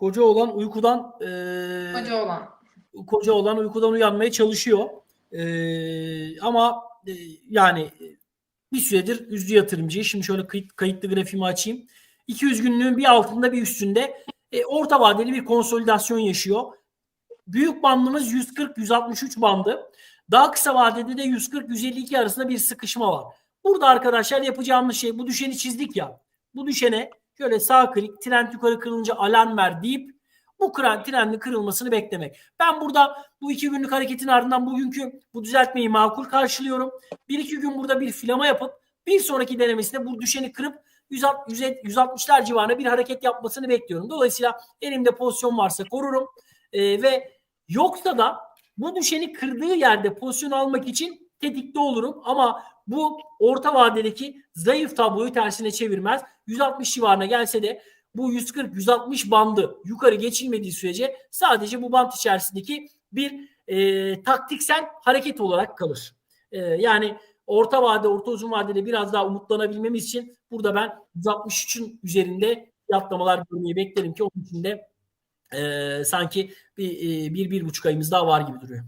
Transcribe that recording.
koca olan uykudan e, Hoca olan. koca olan uykudan uyanmaya çalışıyor. E, ama e, yani e, bir süredir üzdü yatırımcıyı. Şimdi şöyle kayıt, kayıtlı grafiğimi açayım. 200 günlüğün bir altında bir üstünde e, orta vadeli bir konsolidasyon yaşıyor. Büyük bandımız 140-163 bandı. Daha kısa vadede de 140-152 arasında bir sıkışma var. Burada arkadaşlar yapacağımız şey bu düşeni çizdik ya. Bu düşene şöyle sağ klik trend yukarı kırılınca alarm ver deyip bu kıran trendin kırılmasını beklemek. Ben burada bu iki günlük hareketin ardından bugünkü bu düzeltmeyi makul karşılıyorum. Bir iki gün burada bir filama yapıp bir sonraki denemesinde bu düşeni kırıp 160 160'lar civarında bir hareket yapmasını bekliyorum. Dolayısıyla elimde pozisyon varsa korurum. Ee, ve yoksa da bu düşeni kırdığı yerde pozisyon almak için tetikte olurum. Ama bu orta vadedeki zayıf tabloyu tersine çevirmez. 160 civarına gelse de bu 140-160 bandı yukarı geçilmediği sürece sadece bu band içerisindeki bir e, taktiksel hareket olarak kalır. E, yani orta vade, orta uzun vadede biraz daha umutlanabilmemiz için burada ben 163'ün üzerinde yatlamalar görmeyi beklerim ki onun için de e, sanki bir, e, bir, bir buçuk ayımız daha var gibi duruyor.